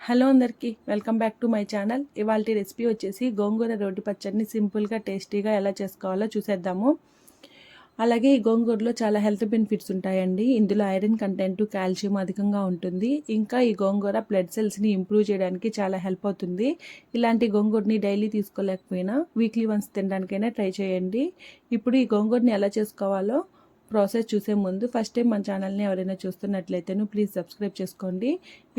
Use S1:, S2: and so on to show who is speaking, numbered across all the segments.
S1: Hello అందరికీ welcome back to my channel. ఇవాళ recipe వచ్చేసి గోంగూర రోటి పచ్చడిని సింపుల్గా టేస్టీగా ఎలా చేసుకోవాలో చూసేద్దాము. అలాగే ఈ గోంగూరలో చాలా హెల్త్ బెనిఫిట్స్ ఉంటాయండి. ఇందులో ఐరన్ కంటెంట్ కాల్షియం అధికంగా ఉంటుంది. ఇంకా ఈ గోంగూర బ్లడ్ సెల్స్ని ఇంప్రూవ్ చేయడానికి చాలా హెల్ప్ అవుతుంది. ఇలాంటి గోంగూరని డైలీ తీసుకోలేకపోయినా వీక్లీ వన్స్ తినడానికైనా ట్రై చేయండి. ఇప్పుడు ఈ గోంగూరని ఎలా చేసుకోవాలో ప్రాసెస్ చూసే ముందు ఫస్ట్ టైం మన ఛానల్ని ఎవరైనా చూస్తున్నట్లయితే ప్లీజ్ సబ్స్క్రైబ్ చేసుకోండి.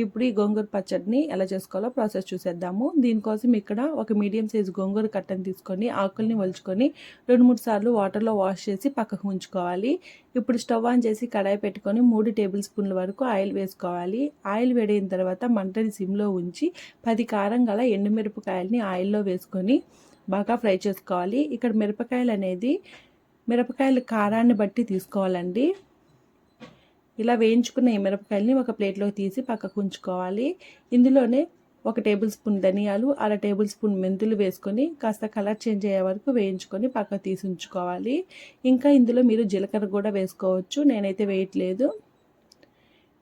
S1: ఇప్పుడు ఈ గోంగూర పచ్చడిని ఎలా చేసుకోవాలో ప్రాసెస్ చూసేద్దాము. దీనికోసం ఇక్కడ ఒక మీడియం సైజ్ గోంగూర కట్టను తీసుకొని ఆకుల్ని వలుచుకొని రెండు మూడు సార్లు వాటర్లో వాష్ చేసి పక్కకు ఉంచుకోవాలి. ఇప్పుడు స్టవ్ ఆన్ చేసి కడాయి పెట్టుకొని మూడు టేబుల్ స్పూన్ల వరకు ఆయిల్ వేసుకోవాలి. ఆయిల్ వేడైన తర్వాత మంటని సిమ్లో ఉంచి పది కారం గల ఎండుమిరపకాయలని ఆయిల్లో వేసుకొని బాగా ఫ్రై చేసుకోవాలి. ఇక్కడ మిరపకాయలు అనేది మిరపకాయలు కారాన్ని బట్టి తీసుకోవాలండి. ఇలా వేయించుకున్న ఈ మిరపకాయలని ఒక ప్లేట్లోకి తీసి పక్కకు ఉంచుకోవాలి. ఇందులోనే ఒక టేబుల్ స్పూన్ ధనియాలు అర టేబుల్ స్పూన్ మెంతులు వేసుకొని కాస్త కలర్ చేంజ్ అయ్యే వరకు వేయించుకొని పక్కకు తీసి ఉంచుకోవాలి. ఇంకా ఇందులో మీరు జీలకర్ర కూడా వేసుకోవచ్చు. నేనైతే వేయట్లేదు.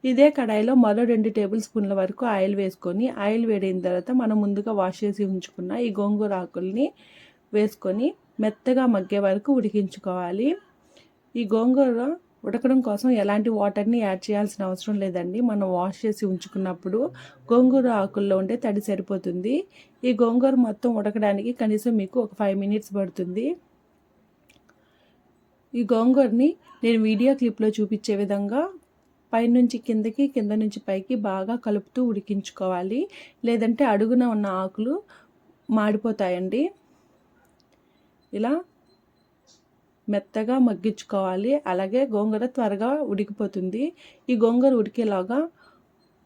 S1: ఇదే కడాయిలో మరో రెండు టేబుల్ స్పూన్ల వరకు ఆయిల్ వేసుకొని ఆయిల్ వేడిన తర్వాత మనం ముందుగా వాష్ చేసి ఉంచుకున్న ఈ గోంగూర ఆకుల్ని వేసుకొని మెత్తగా మగ్గే వరకు ఉడికించుకోవాలి. ఈ గోంగూర ఉడకడం కోసం ఎలాంటి వాటర్ని యాడ్ చేయాల్సిన అవసరం లేదండి. మనం వాష్ చేసి ఉంచుకున్నప్పుడు గోంగూర ఆకుల్లో ఉంటే తడి సరిపోతుంది. ఈ గోంగూర మొత్తం ఉడకడానికి కనీసం మీకు ఒక ఫైవ్ మినిట్స్ పడుతుంది. ఈ గోంగూరని నేను వీడియో క్లిప్లో చూపించే విధంగా పైనుంచి కిందకి కింద నుంచి పైకి బాగా కలుపుతూ ఉడికించుకోవాలి. లేదంటే అడుగున ఉన్న ఆకులు మాడిపోతాయండి. ఇలా మెత్తగా మగ్గించుకోవాలి. అలాగే గోంగూర త్వరగా ఉడికిపోతుంది. ఈ గోంగూర ఉడికేలాగా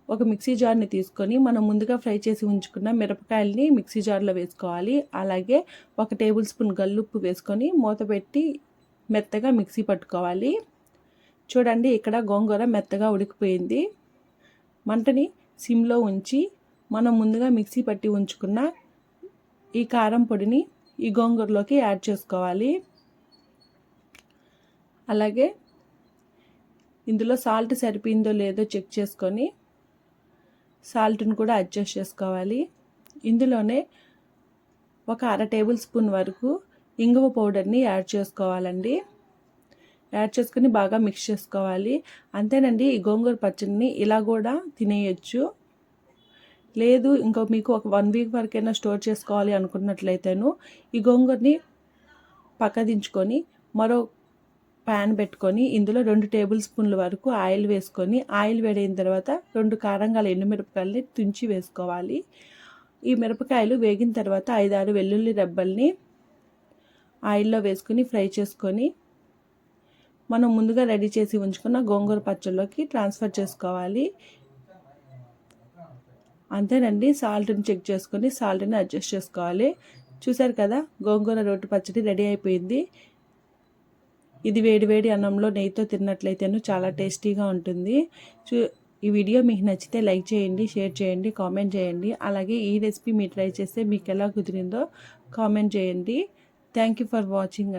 S1: ఒక మిక్సీ జార్ని తీసుకొని మనం ముందుగా ఫ్రై చేసి ఉంచుకున్న మిరపకాయల్ని మిక్సీ జార్లో వేసుకోవాలి. అలాగే ఒక టేబుల్ స్పూన్ గల్లుప్పు వేసుకొని మూత పెట్టి మెత్తగా మిక్సీ పట్టుకోవాలి. చూడండి ఇక్కడ గోంగూర మెత్తగా ఉడికిపోయింది. మంటని సిమ్లో ఉంచి మనం ముందుగా మిక్సీ పట్టి ఉంచుకున్న ఈ కారం పొడిని ఈ గోంగూరలోకి యాడ్ చేసుకోవాలి. అలాగే ఇందులో సాల్ట్ సరిపోయిందో లేదో చెక్ చేసుకొని సాల్ట్ని కూడా అడ్జస్ట్ చేసుకోవాలి. ఇందులోనే ఒక అర టేబుల్ స్పూన్ వరకు ఇంగువ పౌడర్ని యాడ్ చేసుకోవాలండి. యాడ్ చేసుకుని బాగా మిక్స్ చేసుకోవాలి. అంతేనండి ఈ గోంగూర పచ్చడిని ఇలా కూడా తినేయచ్చు. లేదు ఇంకా మీకు ఒక వన్ వీక్ వరకైనా స్టోర్ చేసుకోవాలి అనుకున్నట్లయితేను ఈ గోంగూరని పక్కదించుకొని మరో ప్యాన్ పెట్టుకొని ఇందులో రెండు టేబుల్ స్పూన్ల వరకు ఆయిల్ వేసుకొని ఆయిల్ వేడైన తర్వాత రెండు కారంగాల ఎండుమిరపకాయలని తుంచి వేసుకోవాలి. ఈ మిరపకాయలు వేగిన తర్వాత ఐదారు వెల్లుల్లి రెబ్బల్ని ఆయిల్లో వేసుకొని ఫ్రై చేసుకొని మనం ముందుగా రెడీ చేసి ఉంచుకున్న గోంగూర పచ్చళ్ళలోకి ట్రాన్స్ఫర్ చేసుకోవాలి. అంతేనండి సాల్ట్ని చెక్ చేసుకొని సాల్ట్ని అడ్జస్ట్ చేసుకోవాలి. చూసారు కదా గోంగూర రోటి పచ్చడి రెడీ అయిపోయింది. ఇది వేడి వేడి అన్నంలో నెయ్యితో తిన్నట్లయితేను చాలా టేస్టీగా ఉంటుంది. చూ ఈ వీడియో మీకు నచ్చితే లైక్ చేయండి షేర్ చేయండి కామెంట్ చేయండి. అలాగే ఈ రెసిపీ మీరు ట్రై చేస్తే మీకు ఎలా కుదిరిందో కామెంట్ చేయండి. Thank you for watching